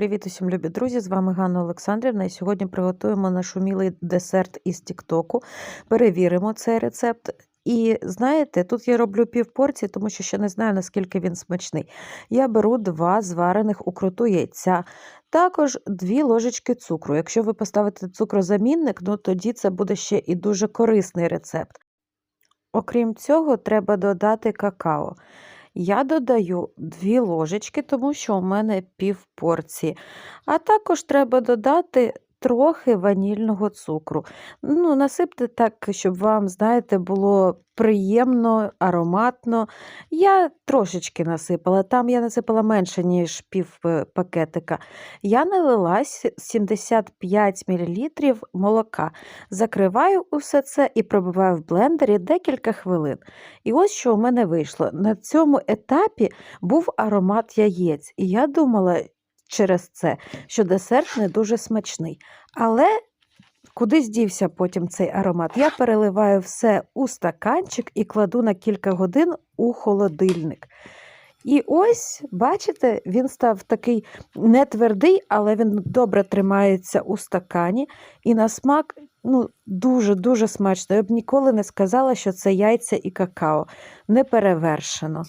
Привіт усім, любі друзі! З вами Ганна Олександрівна. І сьогодні приготуємо наш умілий десерт із Тіктоку. Перевіримо цей рецепт. І знаєте, тут я роблю півпорції, тому що ще не знаю, наскільки він смачний. Я беру два зварених у круту яйця, також дві ложечки цукру. Якщо ви поставите цукрозамінник, ну тоді це буде ще і дуже корисний рецепт. Окрім цього, треба додати какао. Я додаю 2 ложечки, тому що у мене пів порції. А також треба додати трохи ванільного цукру. Ну, насипте так, щоб вам, знаєте, було приємно, ароматно. Я трошечки насипала, там я насипала менше, ніж пів е, пакетика. Я налила 75 мл молока. Закриваю усе це і пробиваю в блендері декілька хвилин. І ось що у мене вийшло. На цьому етапі був аромат яєць, і я думала через це, що десерт не дуже смачний. Але куди здівся потім цей аромат? Я переливаю все у стаканчик і кладу на кілька годин у холодильник. І ось, бачите, він став такий не твердий, але він добре тримається у стакані. І на смак ну, дуже-дуже смачно. Я б ніколи не сказала, що це яйця і какао. Не перевершено.